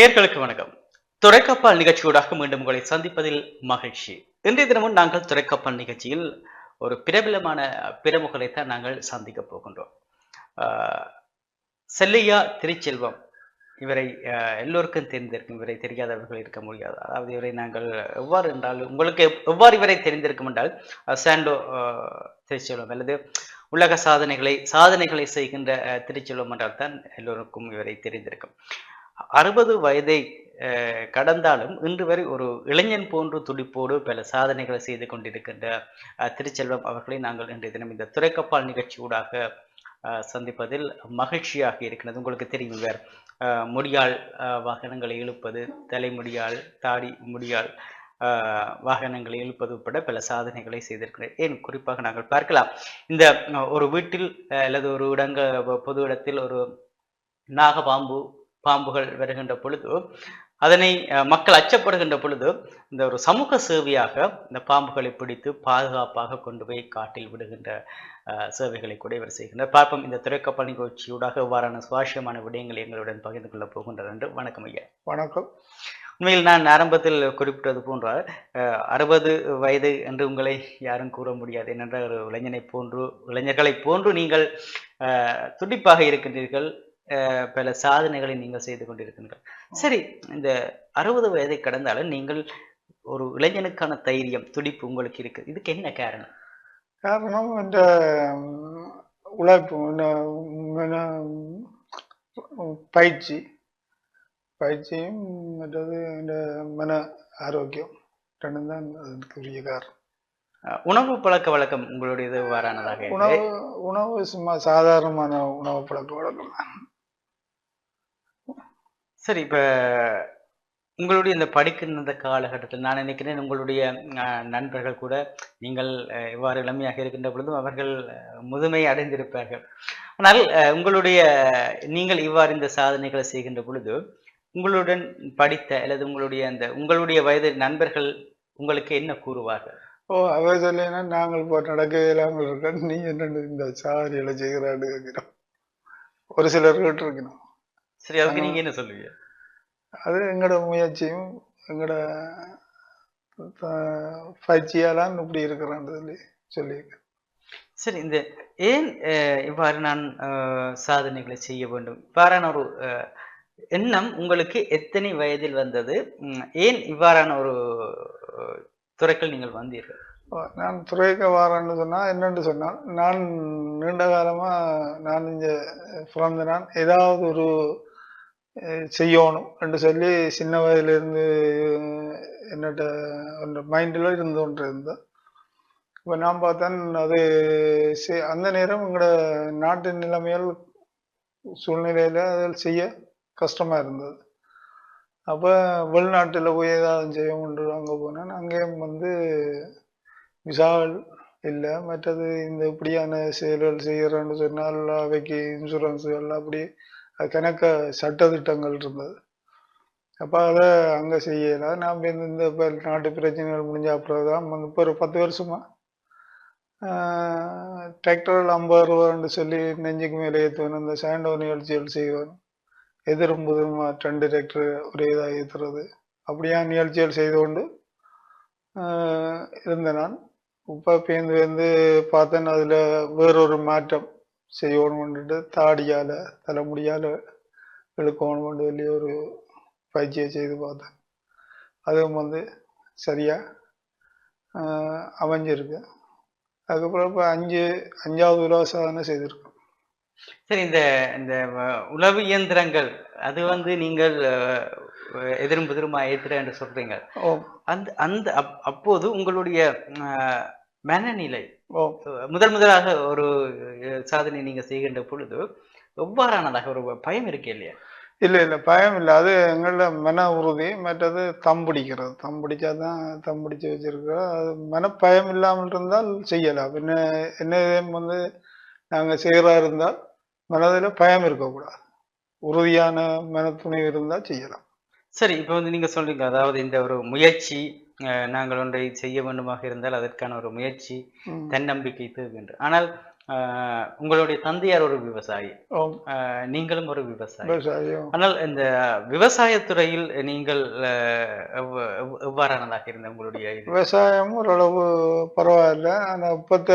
நேர்களுக்கு வணக்கம். துறைக்கப்பால் நிகழ்ச்சியூடாக மீண்டும் உங்களை சந்திப்பதில் மகிழ்ச்சி. இன்றைய தினமும் நாங்கள் துறைக்கப்பால் நிகழ்ச்சியில் ஒரு பிரபலமான பிரமுகரை தான் நாங்கள் சந்திக்க போகின்றோம். செல்லையா திருச்செல்வம். இவரை எல்லோருக்கும் தெரிந்திருக்கும் இவரை தெரியாதவர்கள் இருக்க முடியாது. அதாவது இவரை நாங்கள் எவ்வாறு என்றால் உங்களுக்கு எவ்வாறு இவரை தெரிந்திருக்கும் என்றால் சாண்டோ திருச்செல்வம் அல்லது உலக சாதனைகளை சாதனைகளை செய்கின்ற திருச்செல்வம் என்றால் தான் எல்லோருக்கும் இவரை தெரிந்திருக்கும். அறுபது வயதை அஹ், கடந்தாலும் இன்று வரை ஒரு இளைஞன் போன்று துடிப்போடு பல சாதனைகளை செய்து கொண்டிருக்கின்ற திருச்செல்வம் அவர்களை நாங்கள் இன்றைய தினம் இந்த துறைக்கப்பால் நிகழ்ச்சியூடாக அஹ், சந்திப்பதில் மகிழ்ச்சியாக இருக்கிறது. உங்களுக்கு தெரியும் இவர் முடியால் வாகனங்களை இழுப்பது தலைமுடியால் தாடி முடியால் வாகனங்களை இழுப்பது உட்பட பல சாதனைகளை செய்திருக்கிறார். ஏன்? குறிப்பாக நாங்கள் பார்க்கலாம். இந்த ஒரு வீட்டில் அஹ், அல்லது ஒரு இடங்க பொது இடத்தில் ஒரு நாகபாம்பு பாம்புகள் வருகின்ற பொழுது அதனை மக்கள் அச்சப்படுகின்ற பொழுது இந்த ஒரு சமூக சேவையாக இந்த பாம்புகளை பிடித்து பாதுகாப்பாக கொண்டு போய் காட்டில் விடுகின்ற சேவைகளை கூட இவர் செய்கின்றார். பார்ப்போம் இந்த துறைக்கப்பல் நிகழ்ச்சியூடாக இவ்வாறான சுவாரஸ்யமான விடயங்களை எங்களுடன் பகிர்ந்து கொள்ளப் போகின்றார் என்று வணக்கம் ஐயா. வணக்கம். உண்மையில் நான் ஆரம்பத்தில் குறிப்பிட்டது போன்ற அறுபது வயது என்று உங்களை யாரும் கூற முடியாது. ஏனென்றால் ஒரு இளைஞனை போன்று இளைஞர்களை போன்று நீங்கள் துடிப்பாக இருக்கின்றீர்கள். பல சாதனைகளை நீங்கள் செய்து கொண்டிருக்கின்றீர்கள் சரி இந்த அறுபது வயதை கடந்தாலும் நீங்கள் ஒரு இளைஞனுக்கான தைரியம் துடிப்பு உங்களுக்கு இருக்கு. இதுக்கு என்ன காரணம்? காரணம் இந்த உழைப்பு பயிற்சி. பயிற்சியும் மற்றது இந்த மன ஆரோக்கியம் ரெண்டும் தான் அதுக்குரிய காரணம். உணவு பழக்க வழக்கம் உங்களுடையது வாரானதாக இருக்கு. உணவு உணவு சும்மா சாதாரணமான உணவு பழக்க வழக்கம். சரி இப்போ உங்களுடைய இந்த படிக்கின்ற காலகட்டத்தில் நான் நினைக்கிறேன் உங்களுடைய நண்பர்கள் கூட நீங்கள் இவ்வாறு இளமையாக இருக்கின்ற பொழுதும் அவர்கள் முதுமை அடைந்திருப்பார்கள். ஆனால் உங்களுடைய நீங்கள் இவ்வாறு இந்த சாதனைகளை செய்கின்ற பொழுது உங்களுடன் படித்த அல்லது உங்களுடைய அந்த உங்களுடைய வயது நண்பர்கள் உங்களுக்கு என்ன கூறுவார்கள்? ஓ அவ சொல்லினா நாங்கள் போ நடக்க இல்லாமல் இருக்க நீ என்ன இந்த சாதனைகளை செய்கிறான்னு கேட்கிறோம். ஒரு சிலர் இருக்கணும் சரி அதுக்கு நீங்க என்ன சொல்லுவீங்க? அது எங்களோட முயற்சியும் எங்களோட பயிற்சியாலாம் இப்படி இருக்கிறான்னு சொல்லி சொல்லியிருக்கேன். சரி இந்த ஏன் இவ்வாறு நான் சாதனைகளை செய்ய வேண்டும்? இவ்வாறான ஒரு எண்ணம் உங்களுக்கு எத்தனை வயதில் வந்தது? ஏன் இவ்வாறான ஒரு துறைக்குள் நீங்கள் வந்தீர்கள்? நான் துறைக்க வாரேன்னு சொன்னா என்னன்னு சொன்னால் நான் நீண்ட காலமா நான் இங்க பிறந்த நான் ஏதாவது ஒரு செய்யணும் என்று சொல்லி சின்ன வயதிலிருந்து என்னட்ட அந்த மைண்டில் இருந்து ஒன்று இருந்தேன் இப்போ நான் பார்த்தேன் அது செ- அந்த நேரம் எங்களோட நாட்டு நிலைமையால் சூழ்நிலையில் அதில் செய்ய கஷ்டமாக இருந்தது. அப்போ வெளிநாட்டில் போய் ஏதாவது செய்யணும்னு அங்கே போனேன். அங்கேயும் வந்து விசால் இல்லை. மற்றது இந்த இப்படியான செயல்கள் செய்கிறேன்னு சொன்னால் அவைக்கு இன்சூரன்ஸுகள் எல்லாம் அப்படி கணக்க சட்டத்திட்டங்கள் இருந்தது. அப்போ அதை அங்கே செய்யலை. நான் இந்த இப்போ நாட்டு பிரச்சனைகள் முடிஞ்ச அப்புறம் தான் வந்து இப்போ ஒரு பத்து வருஷமாக டிராக்டரில் ஐம்பது ரூபான்னு சொல்லி நெஞ்சுக்கு மேலே ஏற்றுவேன் இந்த சாண்டோ நிகழ்ச்சிகள் செய்வேன். எதிரும் புதுமா ரெண்டு டிராக்டர் ஒரே இதாக ஏற்றுறது அப்படியா நிகழ்ச்சிகள் செய்து கொண்டு இருந்தேன் இருந்த நான். இப்போ பேந்து வந்து பார்த்தேன் அதில் வேறொரு மாற்றம். செய்யணும்னுட்டு தாடியால் தலைமுடியால் இழுக்கணும்னு சொல்லி ஒரு பயிற்சியை செய்து பார்த்தேன். அதுவும் வந்து சரியாக அமைஞ்சிருக்கு. அதுக்கப்புறம் இப்போ அஞ்சு அஞ்சாவது உலக சாதனை செய்திருக்கோம். சரி இந்த இந்த உளவு இயந்திரங்கள் அது வந்து நீங்கள் எதிரும் புதிருமா ஏத்துற என்று சொல்றீங்க. ஓ அந்த அந்த அப்- அப்போது உங்களுடைய மனநிலை முதல் முதலாக ஒரு சாதனை நீங்க செய்கின்ற பொழுது எவ்வாறானதாக ஒரு பயம் இருக்கு இல்லையா? இல்ல இல்ல பயம் இல்லை. அது எங்களோட மன உறுதி மற்றது தம் பிடிக்கிறது. தம் பிடிச்சா தான் தம் பிடிச்சி வச்சிருக்கிறோம் அது மன பயம் இல்லாமல் இருந்தால் செய்யலாம். என்ன என்ன வந்து நாங்கள் செய்கிறா இருந்தால் மனதில் பயம் இருக்கக்கூடாது. உறுதியான மனத்துணிவு இருந்தால் செய்யலாம். சரி இப்போ வந்து நீங்க சொல்றீங்க. அதாவது இந்த ஒரு முயற்சி அஹ், நாங்கள் ஒன்றை செய்ய வேண்டுமாக இருந்தால் அதற்கான ஒரு முயற்சி ம். தன்னம்பிக்கை தேவை என்று ஆனால் ஆஹ் உங்களுடைய தந்தையார் ஒரு விவசாயி. ஆம், ஆஹ் நீங்களும் ஒரு விவசாயி. விவசாயம் ஆனால் இந்த விவசாயத்துறையில் நீங்கள் ஆஹ் எவ்வ- எவ்வ- எவ்வாறானதாக இருந்த உங்களுடைய இது? விவசாயம் ஓரளவு பரவாயில்ல. ஆனா இப்பத்த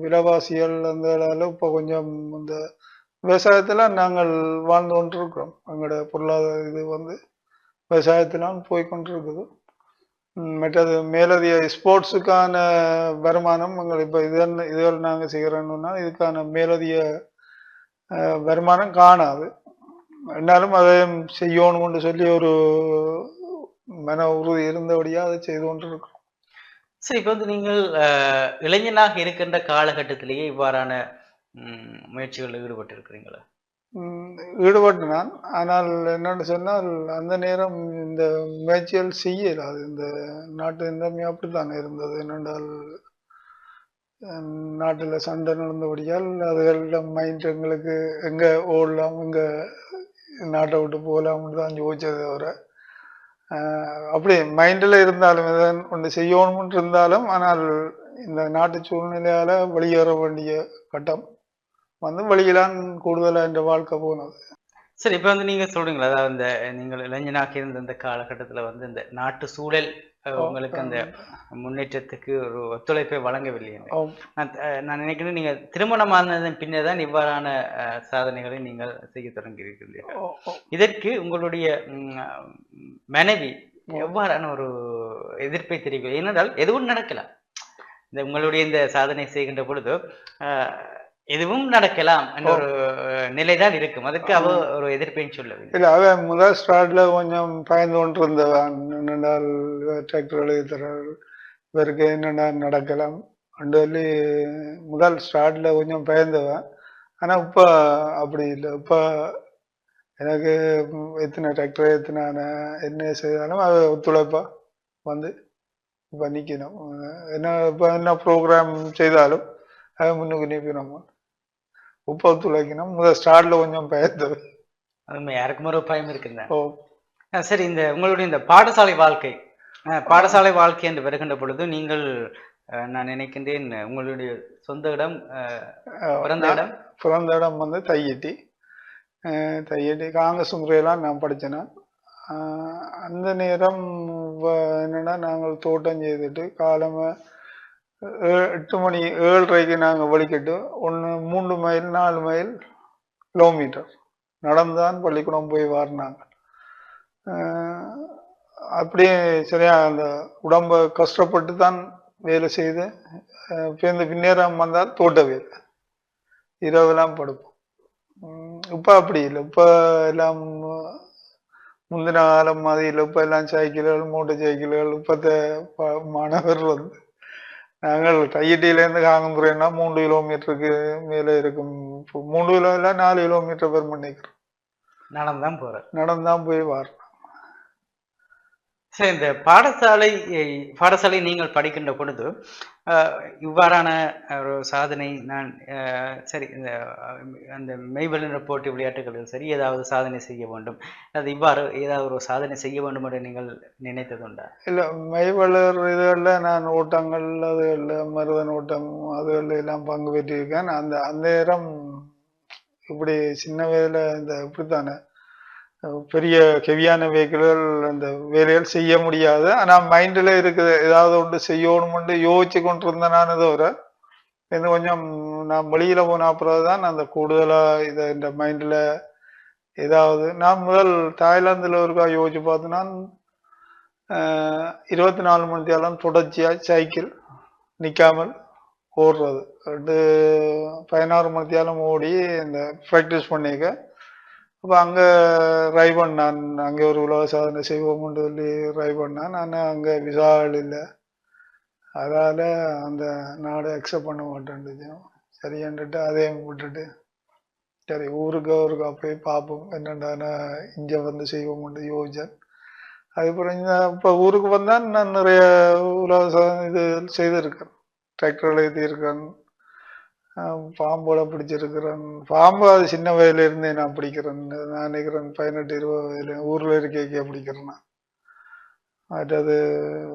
விலைவாசிகள் அந்த இதால இப்ப கொஞ்சம் இந்த விவசாயத்துல நாங்கள் வாழ்ந்து கொண்டிருக்கிறோம். எங்களோட பொருளாதார இது வந்து விவசாயத்திலாம் போய்கொண்டிருக்குது மற்றது மேலதிக ஸ்போர்ட்ஸுக்கான வருமானம் எங்கள் இப்போ இதன் இதுவரை நாங்கள் செய்கிறோன்னா இதுக்கான மேலதிக வருமானம் காணாது. என்னாலும் அதை செய்யணும்னு சொல்லி ஒரு மன உறுதி இருந்தபடியாக அதை செய்து கொண்டிருக்கிறோம். சரி இப்போ வந்து நீங்கள் இளைஞனாக இருக்கின்ற காலகட்டத்திலேயே இவ்வாறான முயற்சிகளில் ஈடுபட்டிருக்கிறீங்களா? ஈடுபட்டினான். ஆனால் என்னென்னு சொன்னால் அந்த நேரம் இந்த முயற்சிகள் செய்யலாது. இந்த நாட்டு நிலைமை அப்படித்தான் இருந்தது. என்னென்றால் நாட்டில் சண்டை நடந்தபடியால் அதுகளிடம் மைண்ட் எங்களுக்கு எங்கே ஓடலாம் எங்கே நாட்டை விட்டு போகலாம்னு தான் யோசிச்சது தவிர அப்படி மைண்டில் இருந்தாலும் எதன் ஒன்று செய்யணும்னு இருந்தாலும் ஆனால் இந்த நாட்டு சூழ்நிலையால் வெளியேற வேண்டிய கட்டம் வந்து வெளியிலான் கூடுதலா இந்த வாழ்க்கை போனது. சரி இப்போ வந்து நீங்க சொல்றீங்களா? அதாவது இந்த நீங்கள் இளைஞனாக இருந்த இந்த காலகட்டத்தில் வந்து இந்த நாட்டு சூழல் உங்களுக்கு அந்த முன்னேற்றத்துக்கு ஒரு ஒத்துழைப்பை வழங்கவில்லை என்று. நான் நான் நினைக்கிறேன் நீங்க திருமணமானதன் பின்னர் தான் இவ்வாறான சாதனைகளை நீங்கள் செய்ய ஓ. இதற்கு உங்களுடைய மனைவி எவ்வாறான ஒரு எதிர்ப்பை தெரிவிக்கும் ஏனென்றால் எதுவும் நடக்கலாம் இந்த உங்களுடைய இந்த சாதனை செய்கின்ற பொழுது எதுவும் நடக்கலாம் என்ற ஒரு நிலைதான் இருக்கும். அதற்கு அவ ஒரு எதிர்ப்பையும் சொல்லவில்லை. இல்ல அவன் முதல் ஸ்டார்ட்ல கொஞ்சம் பயந்து கொண்டு இருந்தவன் என்னென்னால் டிராக்டர் எழுதுறார் இவருக்கு என்னென்ன நடக்கலாம் அண்டு சொல்லி முதல் ஸ்டார்ட்ல கொஞ்சம் பயந்தவன். ஆனா இப்ப அப்படி இல்லை. இப்ப எனக்கு எத்தனை டிராக்டர் எத்தனை என்ன செய்தாலும் அது ஒத்துழைப்பா வந்து இப்ப நிக்கணும். என்ன இப்ப என்ன ப்ரோக்ராம் செய்தாலும் அதை முன்னுக்கு நிற்கணும். இப்ப ஒத்துழைக்கணும் முதல் ஸ்டார்ட்ல கொஞ்சம் பயந்தது. அது யாருக்கும் ஒரு பயம் இருக்குங்க ஓ. சரி இந்த உங்களுடைய இந்த பாடசாலை வாழ்க்கை பாடசாலை வாழ்க்கை என்று வருகின்ற பொழுது நீங்கள் நான் நினைக்கின்றேன் உங்களுடைய சொந்த இடம் பிறந்த இடம்? பிறந்த இடம் வந்து தையட்டி. தையட்டி காங்கிரஸ் முறையெல்லாம் நான் படித்தேன் அந்த நேரம் என்னன்னா நாங்கள் தோட்டம் செய்துட்டு காலமே ஏ- எட்டு மணி ஏழரைக்கு நாங்கள் வலிக்கிட்டு ஒன்று மூன்று மைல் நாலு மைல் கிலோமீட்டர் நடந்தான் பள்ளிக்கூடம் போய் வாரினாங்க. அப்படியே சரியா அந்த உடம்ப கஷ்டப்பட்டு தான் வேலை செய்து அஹ் பேருந்து பின்னேறம் வந்தால் தோட்ட வேலை. இரவெல்லாம் படுப்போம். இப்போ இப்ப அப்படி இல்லை. இப்ப எல்லாம் முந்தின காலம் மாதிரி இல்லை. இப்ப எல்லாம் சைக்கிள்கள் மோட்டர் சைக்கிள்கள் இப்பத்த மாணவர்கள் வந்து நாங்கள் கையட்டியிலேருந்து காங்கந்துறைனா மூன்று கிலோமீட்டருக்கு மேலே இருக்கும். மூணு கிலோ இல்லை நாலு கிலோமீட்டர் பெர் பண்ணிக்கிறோம் நடந்துதான் போறேன் நடந்தான் போய் வார். சரி இந்த பாடசாலை பாடசாலை நீங்கள் படிக்கின்ற பொழுது இவ்வாறான ஒரு சாதனை நான் சரி இந்த அந்த மெய்வல்லுநர் போட்டி விளையாட்டுகளில் சரி ஏதாவது சாதனை செய்ய வேண்டும். அது இவ்வாறு ஏதாவது ஒரு சாதனை செய்ய வேண்டும் என்று நீங்கள் நினைத்ததுண்டா இல்லை மெய்வளர் இதுகளில் நான் ஓட்டங்கள் அதுகளில் மருதன் ஓட்டம் அதுகளில் எல்லாம் பங்கு பெற்றிருக்கேன். அந்த அந்த நேரம் இப்படி சின்ன வயதில் இந்த இப்படித்தானே பெரிய ஹெவியான வெஹிக்கிள்கள் அந்த வேலைகள் செய்ய முடியாது. ஆனால் மைண்டில் இருக்குது ஏதாவது ஒன்று செய்யணும்னு யோசிச்சு கொண்டு இருந்தேன் நான் தவிர இன்னும் கொஞ்சம் நான் வெளியில் போன அப்புறம் தான் அந்த கூடுதலாக இதை இந்த மைண்டில் ஏதாவது நான் முதல் தாய்லாந்தில் ஒருக்கா யோசிச்சு பார்த்தோன்னா நான் இருபத்தி நாலு மணி நேரம் தொடர்ச்சியாக சைக்கிள் நிற்காமல் ஓடுறது. ரெண்டு பதினாறு மணி நேரம் ஓடி இந்த ப்ராக்டிஸ் பண்ணிக்க அப்போ அங்கே ரை பண்ணான் அங்கே ஒரு உலக சாதனை செய்வோம்னு சொல்லி ரை பண்ணான் நான் அங்கே விசால் இல்லை. அதால் அந்த நாடு அக்செப்ட் பண்ண மாட்டேன் சரின்னுட்டு அதையும் விட்டுட்டு சரி ஊருக்கு ஊருக்கு போய் பார்ப்போம் என்னென்ன இங்கே வந்து செய்வோம்னு யோசிச்சேன். அதுக்கப்புறம் இந்த இப்போ ஊருக்கு வந்தால் நான் நிறைய உலக சாதனை இது செய்திருக்கேன். டிராக்டரில் எழுதியிருக்கேன் பாம்போட பிடிச்சிருக்கிறேன். பாம்பு அது சின்ன வயதுலேருந்தே நான் பிடிக்கிறேன் நான் நினைக்கிறேன் பதினெட்டு இருபது வயதுல ஊரில் இருக்கே பிடிக்கிறேன் மற்றது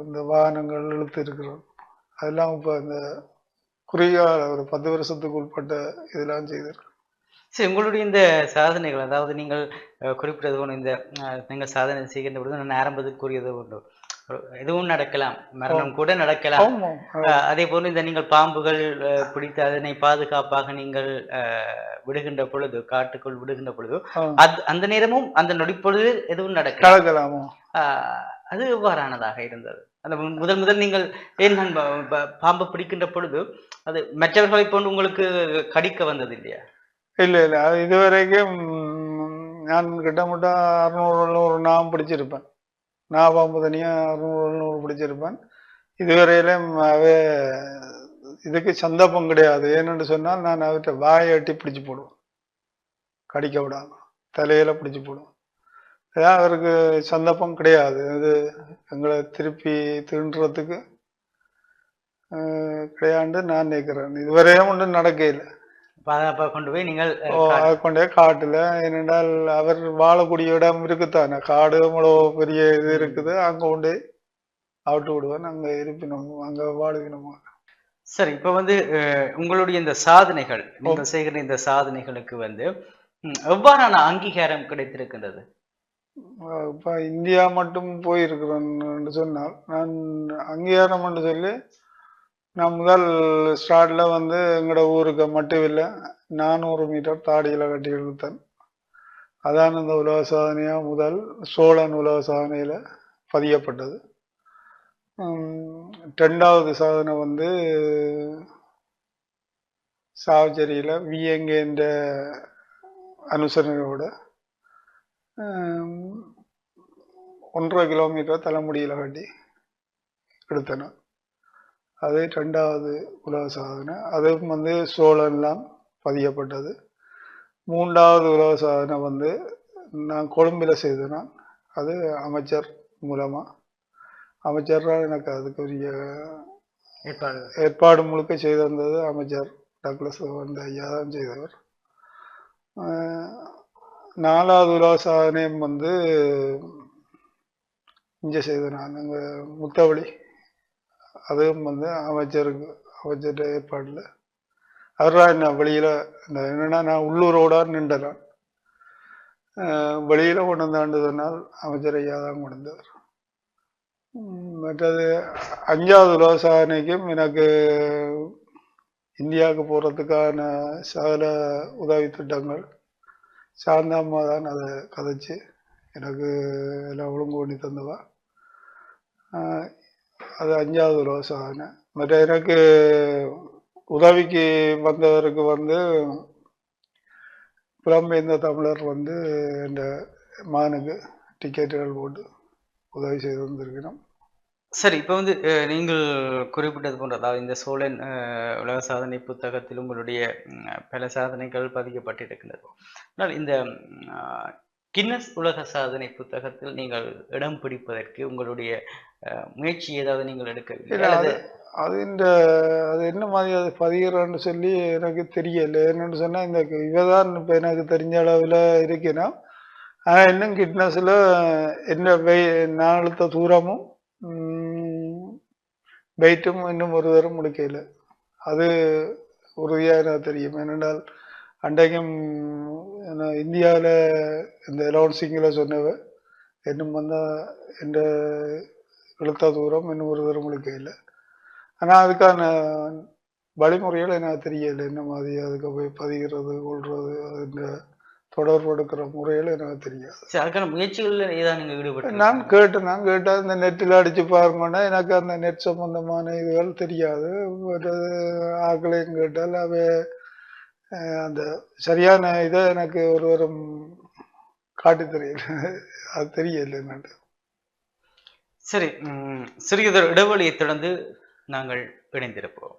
இந்த வாகனங்கள் இழுத்து இருக்கிறேன் அதெல்லாம் இப்போ இந்த குறுகிய ஒரு பத்து வருஷத்துக்கு உட்பட்ட இதெல்லாம் செய்திருக்கேன். சரி உங்களுடைய இந்த சாதனைகள் அதாவது நீங்கள் குறிப்பிட்டது ஒன்று இந்த நீங்கள் சாதனை செய்கின்ற பொழுது நான் ஆரம்பத்துக்கு கூறியது உண்டு. எதுவும் நடக்கலாம். மரணம் கூட நடக்கலாம். அதே போல இந்த நீங்கள் பாம்புகள் பிடித்து அதனை பாதுகாப்பாக நீங்கள் விடுகின்ற பொழுது காட்டுக்குள் விடுகின்ற பொழுது. அது அந்த நேரமும் அந்த நொடிப்பொழுது எதுவும் நடக்கலாம்? அது எவ்வாறானதாக இருந்தது? அந்த முதல் முதல் நீங்கள் ஏன் நான் பாம்பை பிடிக்கின்ற பொழுது அது மற்றவர்களை போன்று உங்களுக்கு கடிக்க வந்தது இல்லையா இல்ல இல்ல. அது இதுவரைக்கும் நான் கிட்டத்தட்ட அறுநூறு எழுநூறு நான் பிடிச்சிருப்பேன். நான் பாம்பு தனியாக அறுநூறு நூறு பிடிச்சிருப்பேன். இதுவரையிலும் அவ இதுக்கு சந்தர்ப்பம் கிடையாது. ஏன்னு சொன்னால் நான் அவர்கிட்ட வாயை எட்டி பிடிச்சி போடுவேன். கடிக்க விடாம. தலையில் பிடிச்சி போடுவேன். ஏதாவது அவருக்கு சந்தர்ப்பம் கிடையாது. இது எங்களை திருப்பி திருன்றதுக்கு கிடையாண்டு நான் நினைக்கிறேன். இதுவரையும் ஒன்றும் நடக்கையில் கொண்டு போய் நீங்கள் கொண்டே காட்டுல. ஏனென்றால் அவர் வாழக்கூடிய இடம் இருக்குதானே காடு இவ்வளோ பெரிய இது இருக்குது. அங்க கொண்டு அவுட்டு விடுவேன் அங்க இருப்பினோம் அங்க வாழுவினோம். சரி இப்ப வந்து உங்களுடைய இந்த சாதனைகள் நீங்கள் செய்கிற இந்த சாதனைகளுக்கு வந்து எவ்வாறான அங்கீகாரம் கிடைத்திருக்கின்றது? இப்ப இந்தியா மட்டும் போயிருக்கிறேன்னு சொன்னால் நான் அங்கீகாரம் என்று சொல்லி நான் முதல் ஸ்டார்டில் வந்து எங்களோட ஊருக்கு மட்டும் இல்லை நானூறு மீட்டர் தாடியில் கட்டி இழுத்தேன். அதான் இந்த உலக சாதனையாக முதல் சோழன் உலக சாதனையில் பதியப்பட்டது. ரெண்டாவது சாதனை வந்து சாவச்சேரியில் விஎங்கேன்ற அனுசரணையோட ஒன்றரை கிலோமீட்டர் தலைமுடியில் கட்டி எடுத்தேன் அது ரெண்டாவது உலக சாதனை. அதுவும் வந்து சோழன்லாம் பதியப்பட்டது. மூன்றாவது உலக சாதனை வந்து நான் கொழும்பில் செய்தேனா அது அமைச்சர் மூலமா. அமைச்சர் எனக்கு அதுக்குரிய ஏற்பாடு. ஏற்பாடு முழுக்க செய்திருந்தது அமைச்சர் டக்ளஸ் வந்து ஐயா தான் செய்தவர். நாலாவது உலக சாதனையும் வந்து இங்கே செய்தேன் நான். அங்கே முத்தவழி அதுவும் வந்து அமைச்சருக்கு அமைச்சர் ஏற்பாடில் அவர்தான் என்ன வெளியில் இந்த என்னென்னா நான் உள்ளூரோட நின்றேன் வெளியில் கொண்டு வந்தாண்டு சொன்னால் அமைச்சர் ஐயா தான் கொண்டு மற்றது அஞ்சாவது உலக சாதனைக்கும் எனக்கு இந்தியாவுக்கு போகிறதுக்கான சகல உதவி திட்டங்கள் சாந்தாம்மா தான் அதை கதைச்சு எனக்கு எல்லாம் ஒழுங்கு பண்ணி தந்தவா. அது அஞ்சாவது உலக சாதனை மற்ற எனக்கு உதவிக்கு வந்தவருக்கு வந்து புலம்பெயர்ந்த தமிழர் வந்து இந்த மானுக்கு டிக்கெட்டுகள் போட்டு உதவி செய்து வந்திருக்கிறோம். சரி இப்போ வந்து நீங்கள் குறிப்பிட்டது போன்ற அதாவது இந்த சோழன் உலக சாதனை புத்தகத்தில் உங்களுடைய பல சாதனைகள் பதிக்கப்பட்டிருக்கின்றது. ஆனால் இந்த கின்னஸ் உலக சாதனை புத்தகத்தில் நீங்கள் இடம் பிடிப்பதற்கு உங்களுடைய முயற்சி ஏதாவது நீங்கள் எடுக்கவில்லை? அல்லது அது இந்த அது என்ன மாதிரி அது பதிகிறான்னு சொல்லி எனக்கு தெரியல. என்னன்னு சொன்னா இந்த இவதான் இப்ப எனக்கு தெரிஞ்ச அளவுல இருக்கேனா ஆனா இன்னும் கிட்னஸ்ல என்ன வெய் நான் இழுத்த தூரமும் வெயிட்டும் இன்னும் ஒரு தரம் முடிக்கல. அது உறுதியாக எனக்கு தெரியும். ஏனென்றால் அன்றைக்கும் இந்தியாவில் இந்த அலௌன்சிங்கில் சொன்னவ இன்னும் வந்தால் இந்த இழுத்த தூரம் இன்னும் ஒரு தரம் முடிக்கல ஆனால் அதுக்கான வழிமுறைகள் எனக்கு தெரியல. என்ன மாதிரி அதுக்கு போய் பதிகிறது கொள்றது அதுன்ற தொடர்பு எடுக்கிற முறைகள் எனக்கு தெரியாது. அதுக்கான முயற்சிகளில் ஏதாவது நீங்கள் ஈடுபட்டு நான் கேட்டேன் நான் கேட்டால் இந்த நெட்டில் அடிச்சு பாருங்கன்னா எனக்கு அந்த நெட் சம்பந்தமான இதுகள் தெரியாது. ஆக்களையும் கேட்டால் அவை அந்த சரியான இதை எனக்கு ஒருவரும் காட்டி தெரியல அது தெரியல என்னட்டு சரி சிறியதொரு இடைவெளியை தொடர்ந்து நாங்கள் இணைந்திருப்போம்.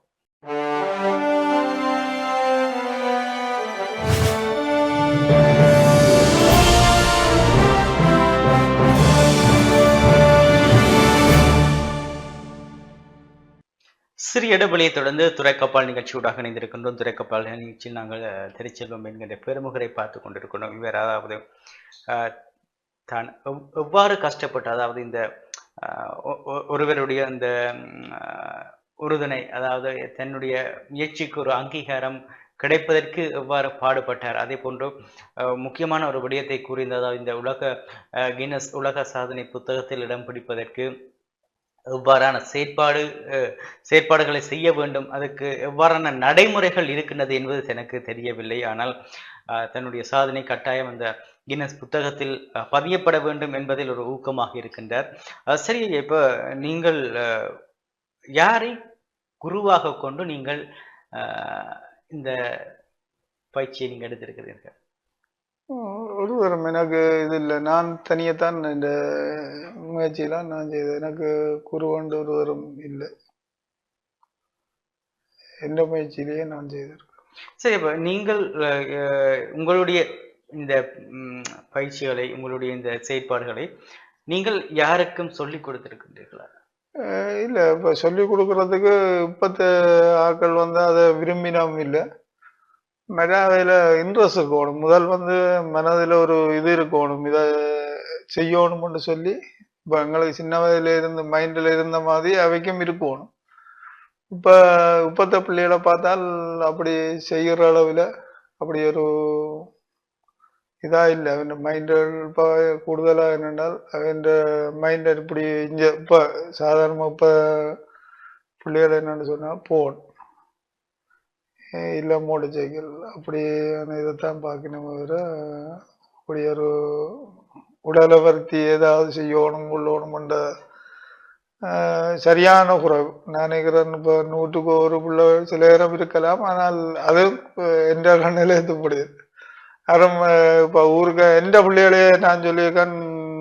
சிறிய இடைவெளியை தொடர்ந்து துறைக்கப்பால் நிகழ்ச்சியூடாக இணைந்திருக்கின்றோம். துறைக்கப்பால் நிகழ்ச்சியில் நாங்கள் திருச்செல்வம் என்கின்ற பெருமுகரை பார்த்து கொண்டிருக்கின்றோம். இவர் அதாவது தான் எவ்வாறு கஷ்டப்பட்டு அதாவது இந்த ஒருவருடைய அந்த உறுதுணை அதாவது தன்னுடைய முயற்சிக்கு ஒரு அங்கீகாரம் கிடைப்பதற்கு எவ்வாறு பாடுபட்டார்? அதே போன்று முக்கியமான ஒரு விடயத்தை கூறியிருந்தது அதாவது இந்த உலக கின்னஸ் உலக சாதனை புத்தகத்தில் இடம் பிடிப்பதற்கு எவ்வாறான செயற்பாடு செயற்பாடுகளை செய்ய வேண்டும் அதுக்கு எவ்வாறான நடைமுறைகள் இருக்கின்றது என்பது எனக்கு தெரியவில்லை. ஆனால் தன்னுடைய சாதனை கட்டாயம் அந்த கின்னஸ் புத்தகத்தில் பதியப்பட வேண்டும் என்பதில் ஒரு ஊக்கமாக இருக்கின்றார். சரி இப்போ நீங்கள் யாரை குருவாக கொண்டு நீங்கள் இந்த பயிற்சியை நீங்கள் எடுத்திருக்கிறீர்கள்? ஒருவரும் எனக்கு இது இல்லை. நான் தனியத்தான் இந்த முயற்சியெல்லாம் நான் செய்தேன். எனக்கு குருவண்டு ஒருவரும் இல்லை. எந்த முயற்சியிலேயே நான் செய்திருக்கேன் சரி இப்போ நீங்கள் உங்களுடைய இந்த பயிற்சிகளை உங்களுடைய இந்த செயற்பாடுகளை நீங்கள் யாருக்கும் சொல்லிக் கொடுத்துருக்கின்றீர்களா? இல்லை இப்போ சொல்லி கொடுக்கறதுக்கு இப்பத்த ஆட்கள் வந்து அதை விரும்பினோம் இல்லை. மெடாவையில் இன்ட்ரெஸ்ட் இருக்கணும். முதல் வந்து மனதில் ஒரு இது இருக்கணும். இதை செய்யணும்னு சொல்லி இப்போ எங்களுக்கு சின்ன வயதில் இருந்து மைண்டில் இருந்த மாதிரி அவைக்கும் இருக்கணும். இப்போ இப்பத்த பிள்ளைகளை பார்த்தால் அப்படி செய்கிற அளவில் அப்படி ஒரு இதாக இல்லை அவன் மைண்டு இப்போ கூடுதலாக என்னென்றால் அவன் மைண்டை இப்படி இங்கே இப்போ சாதாரணமாக இப்போ பிள்ளைகள் என்னென்னு சொன்னால் போன் இல்லை மோட்டர் சைக்கிள் அப்படியான இதைத்தான் பார்க்கணும் தவிர அப்படி ஒரு உடலை வருத்தி ஏதாவது செய்யணும் கொள்ளணும்ன்ற சரியான குறைவு நான் நினைக்கிறேன் இப்போ நூற்றுக்கு ஒரு பிள்ளை சில நேரம் இருக்கலாம் ஆனால் அது எந்த கண்ணில் எத்த இப்போ ஊருக்கு எந்த பிள்ளைகளையே நான் சொல்லியிருக்கேன்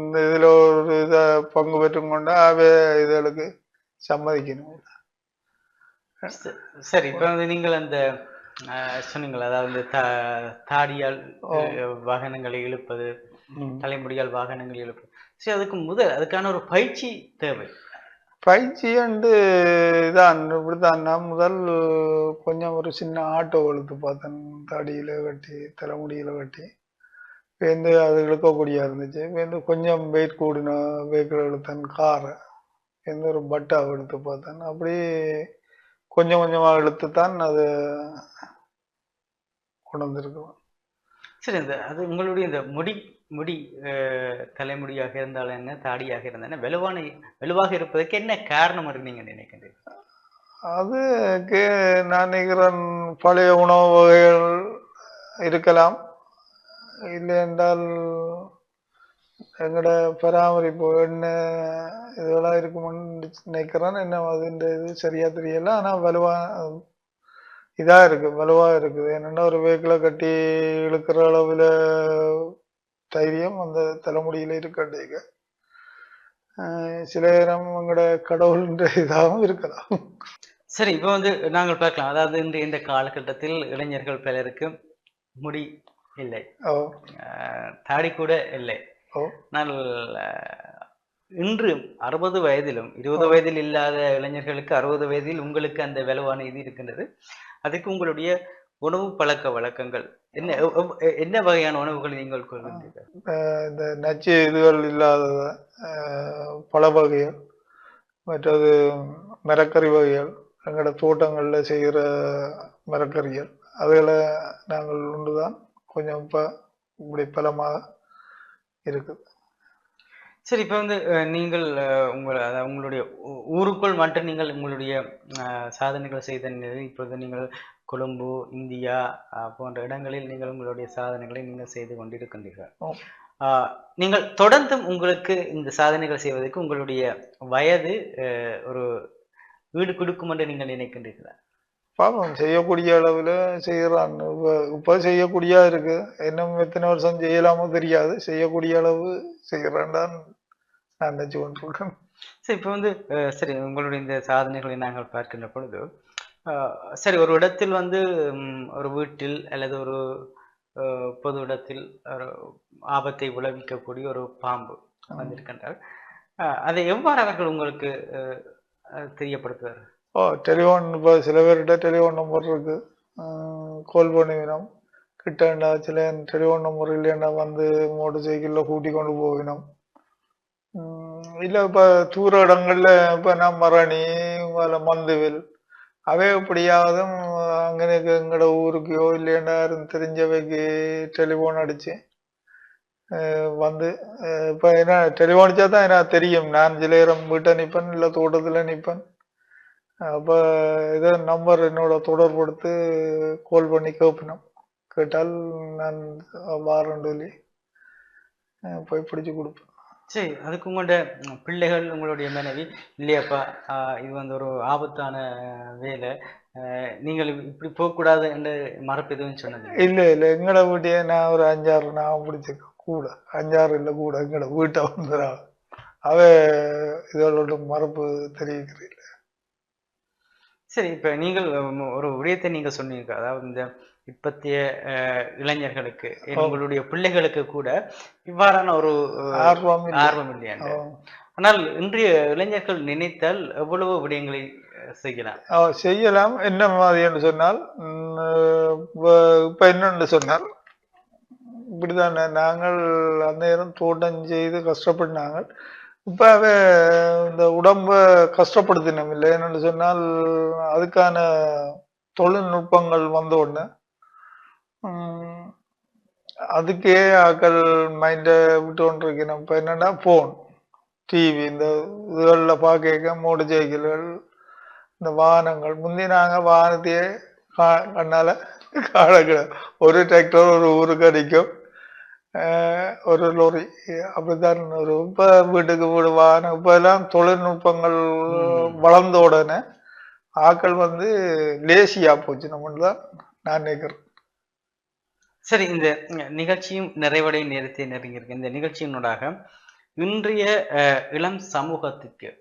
இதில் ஒரு இதை பங்கு பெற்றுக் கொண்டா அவை இதுகளுக்கு சம்மதிக்கணும். சரி இப்போ வந்து நீங்கள் அந்த சொன்னீங்களா அதாவது தா- தாடியால் வாகனங்களை இழுப்பது. தலைமுடியால் வாகனங்கள் இழுப்பது. சரி அதுக்கு முதல் அதுக்கான ஒரு பயிற்சி தேவை. பயிற்சி அண்டு இதான் இப்படித்தான் நான் முதல் கொஞ்சம் ஒரு சின்ன ஆட்டோ இழுத்து பார்த்தேன். தடியில் கட்டி தலைமுடியில் கட்டி பேருந்து அது இழுக்கக்கூடியா இருந்துச்சு. பேருந்து கொஞ்சம் வெயிட் கூடின வெஹிக்கிள் இழுத்தேன் காரை பேருந்து ஒரு பட்டா எடுத்து பார்த்தேன். அப்படி கொஞ்சம் கொஞ்சமாக இழுத்து தான் அது கொண்டு வந்திருக்கோம் சரி இந்த அது உங்களுடைய இந்த முடி முடி தலைமுடியாக இருந்தாலும் என்ன தாடியாக இருந்தாலும் என்ன வெளுவான இருப்பதற்கு என்ன காரணம் இருந்தீங்க நீங்க நினைக்கின்றீர்கள்? அதுக்கு நான் நினைக்கிறேன் பழைய உணவு வகைகள் இருக்கலாம். இல்லை என்றால் எங்களோட பராமரிப்பு என்ன இதெல்லாம் இருக்குமென்னு நினைக்கிறேன். என்ன அதுன்ற இது சரியா தெரியல. ஆனால் வலுவா இதாக இருக்குது வலுவாக இருக்குது. என்னென்னா ஒரு வேக்கில் கட்டி இழுக்கிற அளவில் தைரியம் அந்த தலைமுடியில இருக்கட்டேங்க சில நேரம் எங்களோட கடவுள்ன்ற இதாகவும் இருக்கலாம். சரி இப்போ வந்து நாங்கள் பார்க்கலாம். அதாவது இந்த இந்த காலகட்டத்தில் இளைஞர்கள் பலருக்கு முடி இல்லை. தாடி கூட இல்லை. அஹ், இன்று அறுபது வயதிலும் இருபது வயதில் இல்லாத இளைஞர்களுக்கு அறுபது வயதில் உங்களுக்கு அந்த வலுவான இது இருக்கின்றது. அதுக்கு உங்களுடைய உணவு பழக்க வழக்கங்கள். என்ன என்ன வகையான உணவுகளை நீங்கள் கொள்கின்றீர்கள்? இந்த நச்சு இதுகள் இல்லாத பழ வகைகள் மற்றது மரக்கறி வகைகள் எங்களோட தோட்டங்களில் செய்கிற மரக்கறிகள் அதுகளை நாங்கள் உண்டுதான். கொஞ்சம் இப்போ இப்படி பலமாக இருக்குது. சரி இப்போ வந்து அஹ், நீங்கள் அஹ், உங்கள் அதாவது உங்களுடைய ஊ- ஊருக்குள் மட்டும் நீங்கள் உங்களுடைய அஹ், சாதனைகள் செய்த நிலையில் இப்பொழுது நீங்கள் கொழும்பு இந்தியா அஹ், போன்ற இடங்களில் நீங்கள் உங்களுடைய சாதனைகளை நீங்கள் செய்து கொண்டிருக்கின்றீர்கள். அஹ், நீங்கள் தொடர்ந்தும் உங்களுக்கு இந்த சாதனைகள் செய்வதற்கு உங்களுடைய வயது அஹ், ஒரு வீடு கொடுக்கும் என்று நீங்கள் நினைக்கின்றீர்களா பாவம் செய்யக்கூடிய அளவில் செய்கிறான் இப்போ இப்போ செய்யக்கூடியா இருக்கு? இன்னும் எத்தனை வருஷம் செய்யலாமோ தெரியாது. செய்யக்கூடிய அளவு செய்கிறான்டான் நான் நினச்சி கொண்டிருக்கேன் சரி இப்போ வந்து சரி உங்களுடைய இந்த சாதனைகளை நாங்கள் பார்க்கின்ற பொழுது சரி ஒரு இடத்தில் வந்து ஒரு வீட்டில் அல்லது ஒரு பொது இடத்தில் ஒரு ஆபத்தை விளைவிக்கக்கூடிய ஒரு பாம்பு வந்திருக்கின்றார். அதை எவ்வாறு அவர்கள் உங்களுக்கு அஹ், அஹ், தெரியப்படுத்துவார் ஓ டெலிஃபோன் இப்போ சில பேர்கிட்ட டெலிஃபோன் நம்பர் இருக்கு. கால் பண்ணிவினோம் கிட்டேண்டா சில டெலிஃபோன் நம்பர் இல்லையாண்டா வந்து மோட்டர் சைக்கிளில் கூட்டி கொண்டு போவினோம் இல்லை இப்போ தூர இடங்களில் இப்போ நான் மரணி அதுல மந்துவில். அவை எப்படியாவது அங்கே எங்களோட ஊருக்கோ இல்லைன்னா தெரிஞ்சவைக்கு டெலிஃபோன் அடித்து வந்து இப்போ என்ன டெலிஃபோன் அடித்தா தான் எனக்கு தெரியும். நான் சிலையரம் வீட்டை நிற்பேன் இல்லை தோட்டத்தில் நிற்பேன் அப்ப இதை நம்பர் என்னோட தொடர்படுத்து கால் பண்ணி கேட்பணும் கேட்டால் நான் வாரேன் சொல்லி போய் பிடிச்சு கொடுப்பேன். சரி அதுக்கு உங்களோட பிள்ளைகள் உங்களுடைய மனைவி இல்லையாப்பா இது வந்து ஒரு ஆபத்தான வேலை. நீங்கள் இப்படி போகக்கூடாது என்று மறப்பு எதுவும் சொன்னது இல்ல இல்ல எங்கட வீட்டையே நான் ஒரு அஞ்சாறு நான் பிடிச்சிருக்கேன் கூட அஞ்சாறு இல்ல கூட எங்கட வீட்டை வந்துடா அவ இதோட மரபு தெரிவிக்கிறீங்க சரி இப்ப நீங்கள் ஒரு விடயத்தை நீங்க சொன்னீங்க. அதாவது இந்த இப்பத்திய இளைஞர்களுக்கு உங்களுடைய பிள்ளைகளுக்கு கூட இவ்வாறான ஒரு ஆர்வம். ஆர்வம் இல்லையா. ஆனால் இன்றைய இளைஞர்கள் நினைத்தால் எவ்வளவு விடயங்களை செய்யலாம். செய்யலாம். என்ன மாதிரி என்று சொன்னால் இப்ப என்னன்னு சொன்னால் இப்படிதான். நாங்கள் அந்த நேரம் தோட்டம் செய்து கஷ்டப்பட்டாங்க இப்ப அவ இந்த உடம்ப கஷ்டப்படுத்தினோம் இல்லை என்னென்னு சொன்னால் அதுக்கான தொழில்நுட்பங்கள் வந்த உடனே அதுக்கே ஆக்கள் மைண்டை விட்டு கொண்டிருக்கணும் இப்போ என்னன்னா ஃபோன் டிவி இந்த இதுகளில் பார்க்க மோட்டர் சைக்கிள்கள் இந்த வாகனங்கள் முந்தி நாங்கள் வாகனத்தையே கா- கண்ணால காணக்கிட ஒரு டிராக்டர் ஒரு ஊருக்கு அடிக்கும். ஒரு லோரி அப்படித்தான் ஒரு இப்ப வீட்டுக்கு வீடு வாகனம் தொழில்நுட்பங்கள் வளர்ந்த உடனே ஆக்கள் வந்து லேசியா போச்சு நம்ம தான் நான் நினைக்கிறேன். சரி இந்த நிகழ்ச்சியும் நிறைவடைய நேரத்தை நெருங்கியிருக்கு. இந்த நிகழ்ச்சியினூடாக இன்றைய இளம் சமூகத்துக்கு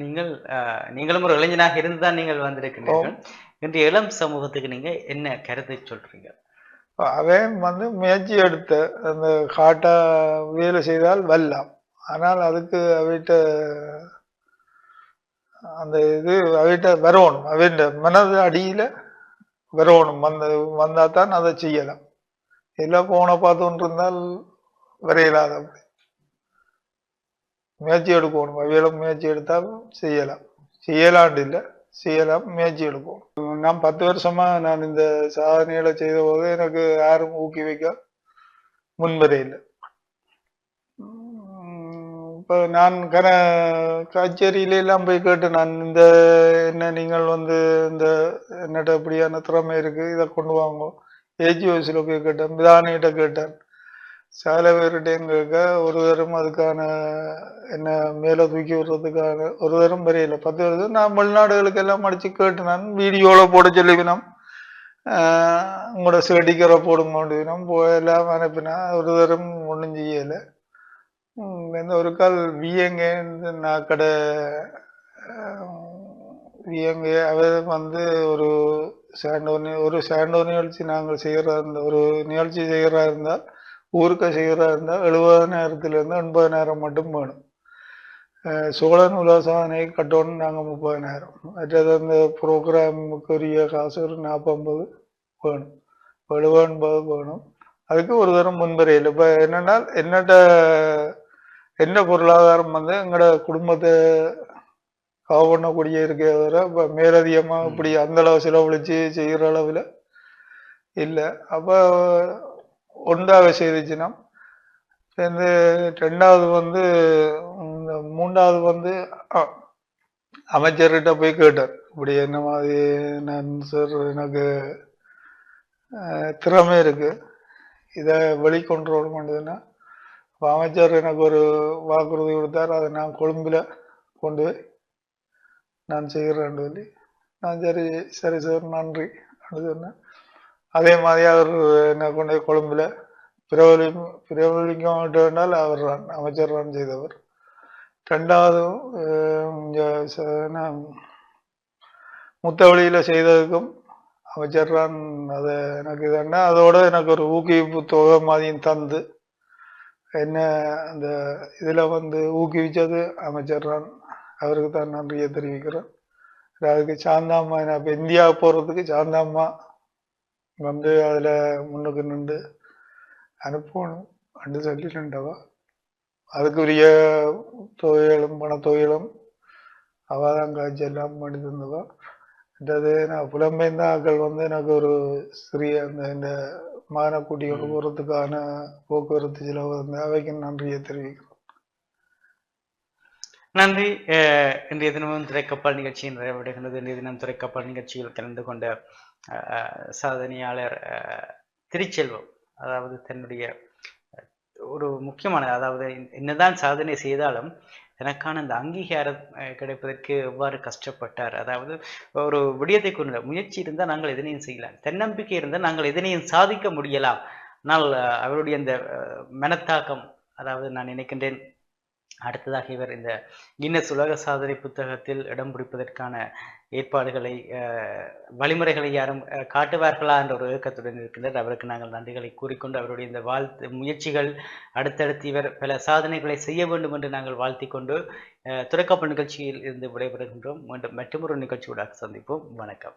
நீங்கள் நீங்களும் ஒரு இளைஞனாக இருந்துதான் நீங்கள் வந்திருக்கிறீர்கள். இன்றைய இளம் சமூகத்துக்கு நீங்க என்ன கருத்தை சொல்றீங்க? அவன் வந்து முயற்சி எடுத்த அந்த காட்டா வேலை செய்தால் வரலாம் ஆனால் அதுக்கு அவிட்ட அந்த இது அவிட்ட வரணும். அவன் மனது அடியில வரணும். வந்த வந்தா தான் அதை செய்யலாம். இல்லை போன பார்த்து இருந்தால் வரையலாத அப்படி முயற்சி எடுக்கணும். அவையில முயற்சி எடுத்தால் செய்யலாம். செய்யலாண்டு இல்லை. செய்யலாம் முயற்சி எடுப்போம் நான் பத்து வருஷமா நான் இந்த சாதனைகளை செய்த போது எனக்கு யாரும் ஊக்குவிக்க இல்லை. இப்போ நான் கன கச்சேரியில எல்லாம் போய் கேட்டு நான் இந்த என்ன நீங்கள் வந்து இந்த என்னட்ட இப்படியான திறமை இருக்கு இதை கொண்டு வாங்க. ஏஜி வயசுல போய் கேட்டேன் பிதானிகிட்ட கேட்டேன். சில பேர்கிட்டையும் கேட்க ஒரு தரம் அதுக்கான என்ன மேலே தூக்கி விடுறதுக்கான ஒரு தரம் வரையில பத்து வருஷம் நான் வெளிநாடுகளுக்கு எல்லாம் அடிச்சு கேட்டு நான் வீடியோவில் போட சொல்லிவினோம் உங்களோட செடிக்கரை போடுங்க அப்படின்னும் போய் எல்லாம் அனுப்பினா ஒரு தரம் ஒன்றும் செய்யலை. இந்த ஒரு கால் விஎங்க நான் கடை விஎங்க அவர் வந்து ஒரு சாண்டோ ஒரு சாண்டோ நிகழ்ச்சி நாங்கள் செய்கிறா இருந்த ஒரு நிகழ்ச்சி செய்கிறா இருந்தால் ஊருக்கு செய்கிறா இருந்தால் எழுபதாயிரத்துலேருந்து எண்பதாயிரம் மட்டும் வேணும். சோழன் உலசாதனை கட்டணும் நாங்கள் முப்பதாயிரம் மற்றது அந்த ப்ரோக்ராமுக்குரிய காசு ஒரு நாற்பது வேணும். எழுபது வேணும். அதுக்கு ஒரு தரம் முன்வரையில் இப்போ என்னன்னா என்னட்ட என்ன பொருளாதாரம் வந்து எங்களோட குடும்பத்தை கவர் பண்ணக்கூடிய இருக்கே தவிர இப்போ மேலதிகமாக இப்படி அந்த அளவு செலவழிச்சு செய்கிற அளவில் இல்லை. அப்போ ஒன்றாக செய்துச்சுன்னா சேர்ந்து ரெண்டாவது வந்து மூன்றாவது வந்து அமைச்சர்கிட்ட போய் கேட்டார். இப்படி என்ன மாதிரி நான் சார் எனக்கு திறமை இருக்கு. இதை வெளிக்கொண்டு பண்ணுதுன்னா மாட்டேதுன்னா அமைச்சர் எனக்கு ஒரு வாக்குறுதி கொடுத்தார். அதை நான் கொழும்பில் கொண்டு போய் நான் செய்கிறேன் சொல்லி நான் சரி சரி சார் நன்றி. அப்படின்னு சொன்னேன். அதே மாதிரி அவர் என்ன கொண்டு போய் கொழும்புல பிரபலி பிரபலிக்க வேண்டால் அவர் ரன் அமைச்சர் ரன் செய்தவர். ரெண்டாவது முத்தவழியில் செய்ததுக்கும் அமைச்சர் தான் அதை எனக்கு இதன்னா அதோட எனக்கு ஒரு ஊக்குவிப்பு தொகை மாதிரியும் தந்து என்ன அந்த இதில் வந்து ஊக்குவிச்சது அமைச்சர் தான் அவருக்கு தான் நன்றியை தெரிவிக்கிறேன். அதுக்கு சாந்தாம்மா நான் இப்போ இந்தியா போகிறதுக்கு சாந்தாம்மா வந்து அதுல முன்னுக்கு நின்று அனுப்பணும் அப்படின்னு சொல்லிட்டுண்டவா? அதுக்குரிய தொகைகளும் பணத்தொகைகளும் அவள் தான் காய்ச்சி எல்லாம் பண்ணி தந்தவா? மற்றது நான் புலம்பெயர்ந்த ஆட்கள் வந்து எனக்கு ஒரு சிறிய அந்த இந்த மகனை கூட்டி கொண்டு. போகிறதுக்கான போக்குவரத்து செலவு வந்து அவைக்கு நன்றியை தெரிவிக்கிறேன் நன்றி. இன்றைய தினமும் திரைக்கப்பல் நிகழ்ச்சி நிறைவடைகின்றது. இன்றைய தினம் திரைக்கப்பல் நிகழ்ச்சியில் கலந்து கொண்ட சாதனையாளர் திருச்செல்வம். அதாவது தன்னுடைய ஒரு முக்கியமான அதாவது என்னதான் சாதனை செய்தாலும் எனக்கான அந்த அங்கீகாரம் கிடைப்பதற்கு எவ்வாறு கஷ்டப்பட்டார்? அதாவது ஒரு விடயத்தை கொண்டு முயற்சி இருந்தால் நாங்கள் எதனையும் செய்யலாம். தன்னம்பிக்கை இருந்தால் நாங்கள் எதனையும் சாதிக்க முடியலாம். ஆனால் அவருடைய அந்த மனத்தாக்கம் அதாவது நான் நினைக்கின்றேன் அடுத்ததாக இவர் இந்த கின்னஸ் உலக சாதனை புத்தகத்தில் இடம் பிடிப்பதற்கான ஏற்பாடுகளை வழிமுறைகளை யாரும் காட்டுவார்களா என்ற ஒரு இயக்கத்துடன் இருக்கின்றார் அவருக்கு நாங்கள் நன்றிகளை கூறிக்கொண்டு அவருடைய இந்த வாழ்த்து முயற்சிகள் அடுத்தடுத்து இவர் பல சாதனைகளை செய்ய வேண்டும் என்று நாங்கள் வாழ்த்தி கொண்டு துறக்கப்ப நிகழ்ச்சியில் இருந்து விடைபெறுகின்றோம். மீண்டும் மற்றொரு நிகழ்ச்சியோட சந்திப்போம். வணக்கம்.